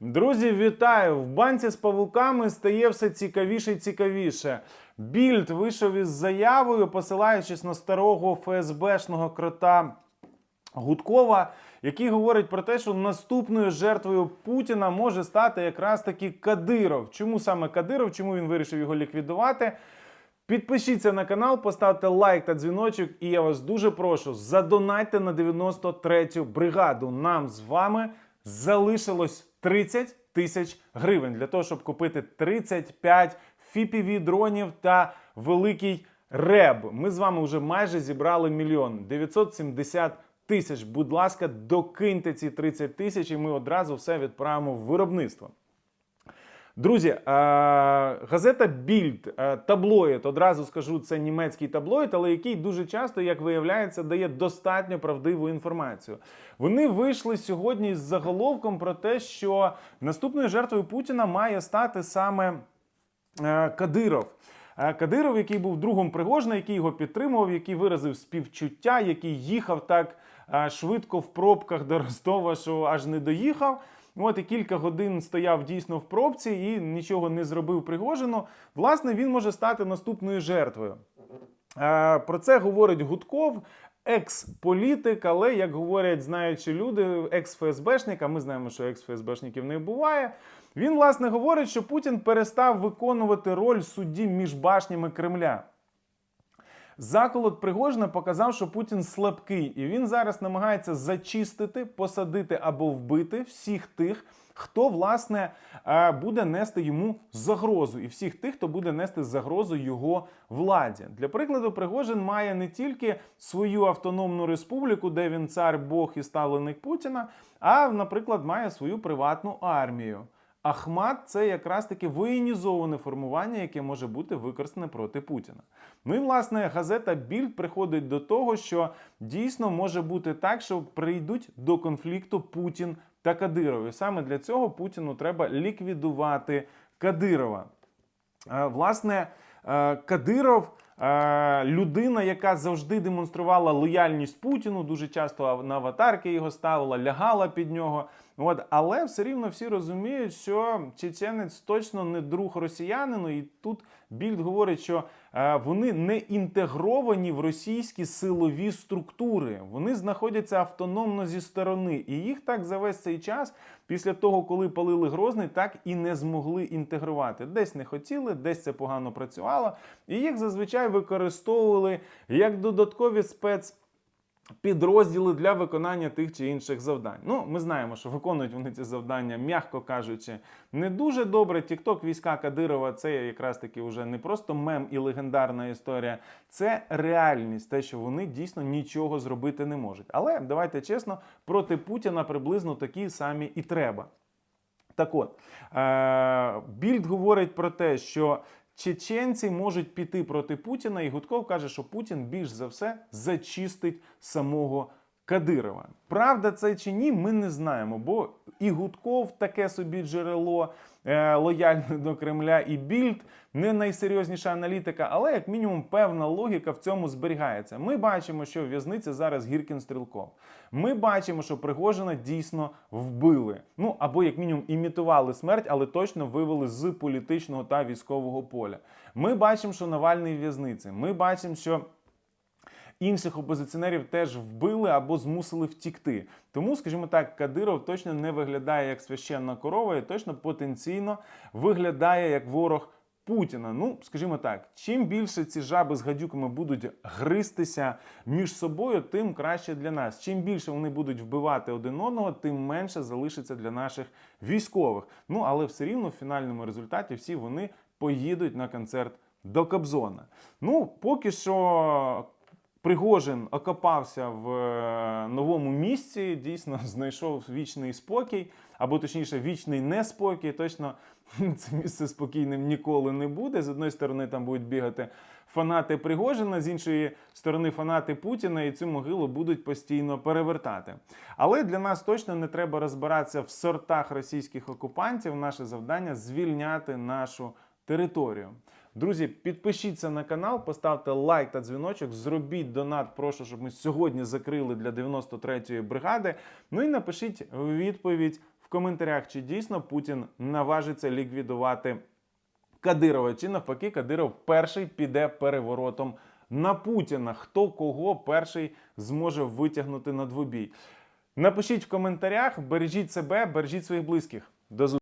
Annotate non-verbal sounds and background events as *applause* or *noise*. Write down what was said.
Друзі, вітаю! В банці з павуками стає все цікавіше і цікавіше. Більд вийшов із заявою, посилаючись на старого ФСБшного крота Гудкова, який говорить про те, що наступною жертвою Путіна може стати якраз таки Кадиров. Чому саме Кадиров? Чому він вирішив його ліквідувати? Підпишіться на канал, поставте лайк та дзвіночок, і я вас дуже прошу, задонайте на 93-ю бригаду. Нам з вами залишилось 30 тисяч гривень для того, щоб купити 35 fpv дронів та великий реб. Ми з вами вже майже зібрали мільйон 970 тисяч. Будь ласка, докиньте ці 30 тисяч, і ми одразу все відправимо в виробництво. Друзі, газета Більд, таблоїд, одразу скажу, це німецький таблоїд, але який дуже часто, як виявляється, дає достатньо правдиву інформацію. Вони вийшли сьогодні з заголовком про те, що наступною жертвою Путіна має стати саме е, Кадиров. Е, Кадиров, який був другом Пригожина, який його підтримував, який виразив співчуття, який їхав так е, швидко в пробках до Ростова, що аж не доїхав. От і кілька годин стояв дійсно в пробці і нічого не зробив Пригожину. Власне, він може стати наступною жертвою. Е, Про це говорить Гудков, екс-політик, але як говорять знаючі люди, екс-ФСБшник, а ми знаємо, що екс-ФСБшників не буває. Він власне говорить, що Путін перестав виконувати роль судді між башнями Кремля. Заколот Пригожина показав, що Путін слабкий, і він зараз намагається зачистити, посадити або вбити всіх тих, хто власне е, буде нести йому загрозу, і всіх тих, хто буде нести загрозу його владі. Для прикладу, Пригожин має не тільки свою автономну республіку, де він цар Бог і ставленик Путіна, а, наприклад, має свою приватну армію. Ахмат це якраз таки воєнізоване формування, яке може бути використане проти Путіна. Ну і власне газета Більд приходить до того, що дійсно може бути так, що прийдуть до конфлікту Путін та Кадиров. І саме для цього Путіну треба ліквідувати Кадирова. Е, Власне, е, Кадиров. е, Людина, яка завжди демонструвала лояльність Путіну, дуже часто на аватарки його ставила, лягала під нього. От, але все рівно всі розуміють, що чеченець точно не друг росіянину, і тут більд говорить, що е, вони не інтегровані в російські силові структури. Вони знаходяться автономно зі сторони, і їх так за весь цей час, після того, коли палили Грозний, так і не змогли інтегрувати. Десь не хотіли, десь це погано працювало, і їх зазвичай використовували як додаткові спец. Підрозділи для виконання тих чи інших завдань. Ну, ми знаємо, що виконують вони ці завдання, м'яко кажучи, не дуже добре. Тікток війська Кадирова це якраз таки вже не просто мем і легендарна історія, це реальність, те, що вони дійсно нічого зробити не можуть. Але давайте чесно, проти Путіна приблизно такі самі і треба. Так от, е- Більд говорить про те, що чеченці можуть піти проти Путіна, і Гудков каже, що Путін більш за все зачистить самого Кадирова. Правда, це чи ні, ми не знаємо, бо і Гудков таке собі джерело е, лояльне до Кремля, і Більд не найсерйозніша аналітика, але як мінімум певна логіка в цьому зберігається. Ми бачимо, що в в'язниці зараз Гіркін Стрілков. Ми бачимо, що Пригожина дійсно вбили. Ну або як мінімум імітували смерть, але точно вивели з політичного та військового поля. Ми бачимо, що Навальний в в'язниці. Ми бачимо, що. Інших опозиціонерів теж вбили або змусили втікти. Тому, скажімо так, Кадиров точно не виглядає як священна корова і точно потенційно виглядає як ворог Путіна. Ну, скажімо так, чим більше ці жаби з гадюками будуть гристися між собою, тим краще для нас. Чим більше вони будуть вбивати один одного, тим менше залишиться для наших військових. Ну але все рівно в фінальному результаті всі вони поїдуть на концерт до Кобзона. Ну, поки що. Пригожин окопався в е, новому місці, дійсно *laughs* знайшов вічний спокій, або точніше, вічний неспокій. Точно *laughs* це місце спокійним ніколи не буде. З одної сторони, там будуть бігати фанати Пригожина, з іншої сторони, фанати Путіна, і цю могилу будуть постійно перевертати. Але для нас точно не треба розбиратися в сортах російських окупантів. Наше завдання звільняти нашу територію. Друзі, підпишіться на канал, поставте лайк та дзвіночок, зробіть донат. Прошу, щоб ми сьогодні закрили для 93-ї бригади. Ну і напишіть відповідь в коментарях, чи дійсно Путін наважиться ліквідувати Кадирова, чи навпаки, Кадиров перший піде переворотом на Путіна. Хто кого перший зможе витягнути на двобій? Напишіть в коментарях, бережіть себе, бережіть своїх близьких. До зустрічі!